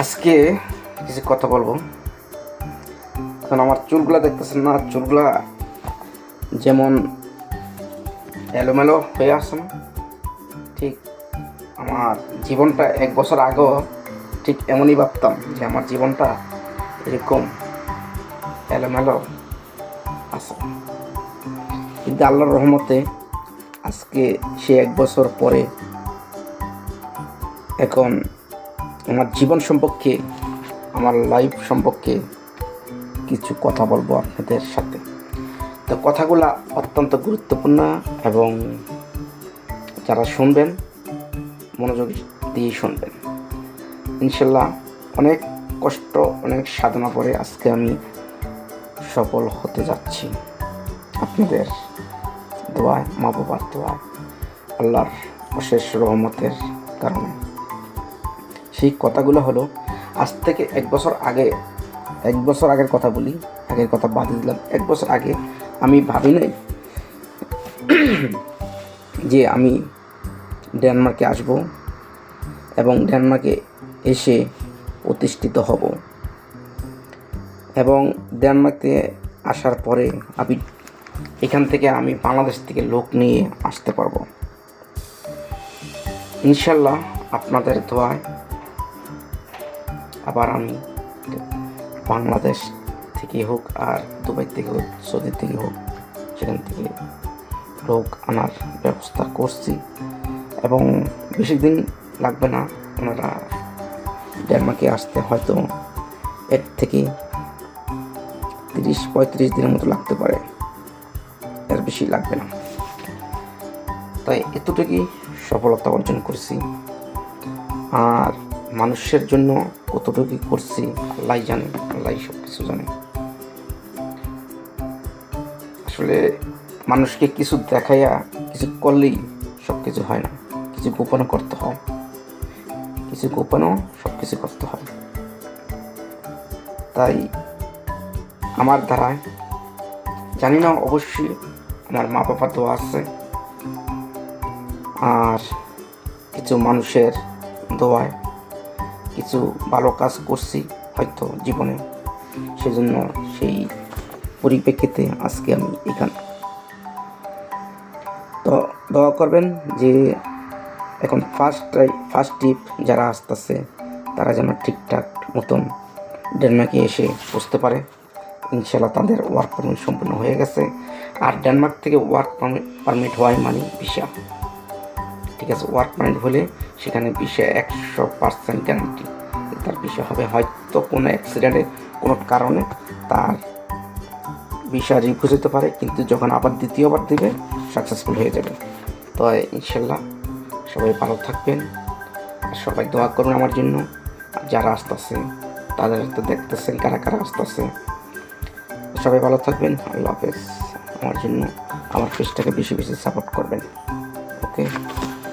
আজকে কিছু কথা বলব। এখন আমার চুলগুলা দেখতেছেন না, চুলগুলা যেমন এলোমেলো হয়ে আসে না, ঠিক আমার জীবনটা এক বছর আগেও ঠিক এমনই ভাবতাম যে আমার জীবনটা এরকম এলোমেলো আছে। কিন্তু আল্লাহর রহমতে আজকে সে এক বছর পরে এখন আমার জীবন সম্পর্কে, আমার লাইফ সম্পর্কে কিছু কথা বলব আপনাদের সাথে। তো কথাগুলো অত্যন্ত গুরুত্বপূর্ণ এবং যারা শুনবেন, মনোযোগ দিয়ে শুনবেন। ইনশাল্লাহ অনেক কষ্ট, অনেক সাধনা পরে আজকে আমি সফল হতে যাচ্ছি। আপনাদের দোয়ায় মা বাবার দোয়ায়, আল্লাহর অশেষ রহমতের কারণে। সেই কথাগুলো হলো, আজ থেকে এক বছর আগে, এক বছর আগের কথা বলি, আগের কথা বাদ দিলাম। এক বছর আগে আমি ভাবি নাই যে আমি ডেনমার্কে আসব এবং ডেনমার্কে এসে প্রতিষ্ঠিত হব। এবং ডেনমার্কে আসার পরে আমি, এখান থেকে আমি বাংলাদেশ থেকে লোক নিয়ে আসতে পারব। ইনশাল্লাহ আপনাদের দোয়ায় আবার আমি বাংলাদেশ থেকে হোক আর দুবাই থেকে হোক, সৌদি থেকে হোক, সেখান থেকে লোক আনার ব্যবস্থা করছি। এবং বেশি দিন লাগবে না, ওনারা ডেনমার্কে আসতে, হয়তো এর থেকে তিরিশ, পঁয়ত্রিশ দিনের মতো লাগতে পারে। এর বেশি লাগবে না। তাই এতটুকুই সফলতা অর্জন করছি। আর মানুষের জন্য কতটুকু করছি আল্লাহ জানে আল্লাহ সব কিছু জানে। আসলে মানুষকে কিছু দেখাইয়া, কিছু করলেই সব কিছু হয় না। কিছু গোপনও করতে হয়। কিছু গোপনও সব কিছু করতে হয়। তাই আমার দ্বারায় জানি না অবশ্যই আমার মা বাবার দোয়া আছে। আর কিছু মানুষের দোয়ায় কিছু ভালো কাজ করছি হয়তো জীবনে। সেজন্য সেই পরিপ্রেক্ষিতে আজকে আমি এখানে। তো দোয়া করবেন যে এখন ফার্স্ট ফার্স্ট ট্রিপ যারা আসতেছে, তারা যেন ঠিকঠাক মতন ডেনমার্কে এসে বসতে পারে। ইনশাল্লাহ তাদের ওয়ার্ক পারমিট সম্পূর্ণ হয়ে গেছে। আর ডেনমার্ক থেকে ওয়ার্ক পারমিট হওয়াই মানে ঠিক আছে ওয়ার্ক পারমিট হলে সেখানে বিষয় একশো পার্সেন্ট গ্যারান্টি তার বিষয় হবে হয়তো কোনো অ্যাক্সিডেন্টে কোনো কারণে তার বিষয় রিফিউজ হতে পারে, কিন্তু যখন আবার দ্বিতীয়বার দেবে সাকসেসফুল হয়ে যাবে। তো ইনশাল্লাহ সবাই ভালো থাকবেন, আর সবাই দোয়া করুন আমার জন্য। আর যারা আসতেছে, তাদের তো দেখতেছেন কারা কারা আসতেছে। সবাই ভালো থাকবেন, আল্লাহ হাফেজ। আমার জন্য আমার পেজটাকে বেশি বেশি সাপোর্ট করবেন। ওকে